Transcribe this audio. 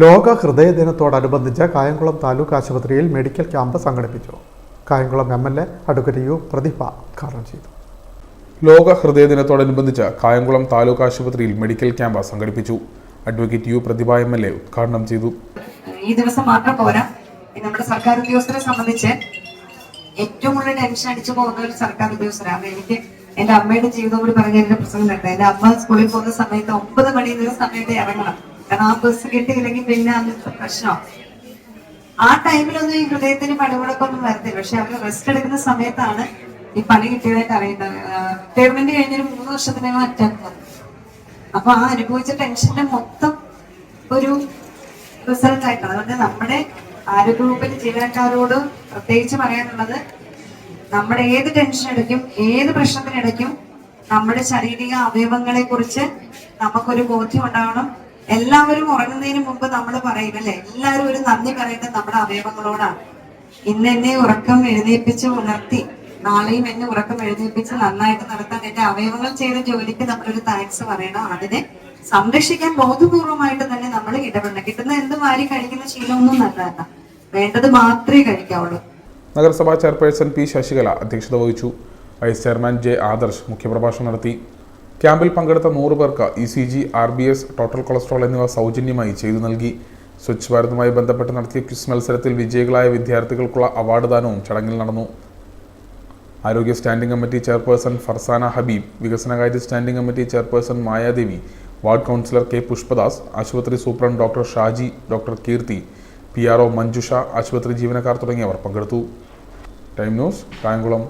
ലോക ഹൃദയ ദിനത്തോടനുബന്ധിച്ച് കായംകുളം താലൂക്ക് ആശുപത്രിയിൽ മെഡിക്കൽ ക്യാമ്പ് സംഘടിപ്പിച്ചു. Kayamkulam M L A advocate U Prathibha ഉദ്ഘാടനം ചെയ്തു. ലോക ഹൃദയ ദിനത്തോടനുബന്ധിച്ച് കായംകുളം താലൂക്ക് ആശുപത്രിയിൽ മെഡിക്കൽ ക്യാമ്പ് സംഘടിപ്പിച്ചു. Advocate U Prathibha M L A ഉദ്ഘാടനം ചെയ്തു. ഈ ദിവസം മാത്രം പോരാ. നമ്മുടെ സർക്കാർ ഉദ്യോഗസ്ഥരെ സംബന്ധിച്ച് ഏറ്റവും കൂടുതൽ ടെൻഷൻ അടിച്ചു പോകുന്ന ഒരു സർക്കാർ ഉദ്യോഗസ്ഥരാണ് എനിക്ക് എന്റെ അമ്മയുടെ ജീവിതം കൂടി പറഞ്ഞ എന്റെ പ്രസംഗം എന്റെ അമ്മ സ്കൂളിൽ പോകുന്ന സമയത്ത് ഒമ്പത് മണി എന്നൊരു സമയത്ത് ഇറങ്ങണം. കാരണം ആ ബസ് കിട്ടിയില്ലെങ്കിൽ പിന്നെ അത് പ്രശ്നം ആ ടൈമിലൊന്നും ഈ ഹൃദയത്തിന് പണിമുടക്കൊന്നും വരത്തില്ല. പക്ഷെ അവർ റെസ്റ്റ് എടുക്കുന്ന സമയത്താണ് ഈ പണി കിട്ടിയതായിട്ട് അറിയുന്നത്. റിട്ടയർമെന്റ് കഴിഞ്ഞൊരു മൂന്ന് വർഷത്തിനകം അറ്റാക്ക് വന്നു. അപ്പൊ ആ അനുഭവിച്ച ടെൻഷന്റെ മൊത്തം ഒരു റിസൾട്ട് ആയിട്ടാണ്. അതുകൊണ്ട് നമ്മുടെ ആരോഗ്യവകുപ്പിന്റെ ജീവനക്കാരോട് പ്രത്യേകിച്ച് പറയാനുള്ളത് നമ്മുടെ ഏത് ടെൻഷൻ എടുക്കും ഏത് പ്രശ്നത്തിനിടയ്ക്കും നമ്മുടെ ശാരീരിക അവയവങ്ങളെ കുറിച്ച് നമുക്കൊരു ബോധ്യം ഉണ്ടാവണം. എല്ലാവരും ഉറങ്ങുന്നതിന് മുമ്പ് നമ്മൾ പറയും അല്ലെ? എല്ലാവരും ഒരു നന്ദി പറയുന്നത് നമ്മുടെ അവയവങ്ങളോടാണ്. ഇന്ന് എന്നെ ഉറക്കം എഴുന്നേൽപ്പിച്ച് ഉണർത്തി നാളെയും എന്നെ ഉറക്കം എഴുന്നേൽപ്പിച്ച് നന്നായിട്ട് നടത്താൻ എന്റെ അവയവങ്ങൾ ചെയ്ത ജോലിക്ക് നമ്മളൊരു താങ്ക്സ് പറയണം. അതിനെ സംരക്ഷിക്കാൻ ബോധപൂർവമായിട്ട് തന്നെ നമ്മൾ ഇടപെടണം. കിട്ടുന്ന എന്ത് മാറി കഴിക്കുന്ന ശീലമൊന്നും നല്ലതല്ല. വേണ്ടത് മാത്രമേ കഴിക്കാവുള്ളൂ. നഗരസഭാ ചെയർപേഴ്സൺ പി ശശികല അധ്യക്ഷത വഹിച്ചു. വൈസ് ചെയർമാൻ ജെ ആദർശ് മുഖ്യപ്രഭാഷണം നടത്തി. ക്യാമ്പിൽ പങ്കെടുത്ത നൂറ് പേർക്ക് E C G R B S total cholesterol എന്നിവ സൗജന്യമായി ചെയ്തു നൽകി. സ്വച്ഛ് ഭാരതുമായി ബന്ധപ്പെട്ട് നടത്തിയ ക്വിസ് മത്സരത്തിൽ വിജയികളായ വിദ്യാർത്ഥികൾക്കുള്ള അവാർഡ് ദാനവും ചടങ്ങിൽ നടന്നു. ആരോഗ്യ standing committee chairperson Farsana Habeeb വികസനകാര്യ standing committee chairperson Mayadevi ward councillor K Pushpadas ആശുപത്രി superintendent doctor Shaji doctor Keerthi P R O Manjusha ആശുപത്രി ജീവനക്കാർ തുടങ്ങിയവർ പങ്കെടുത്തു. Time news Kayamkulam.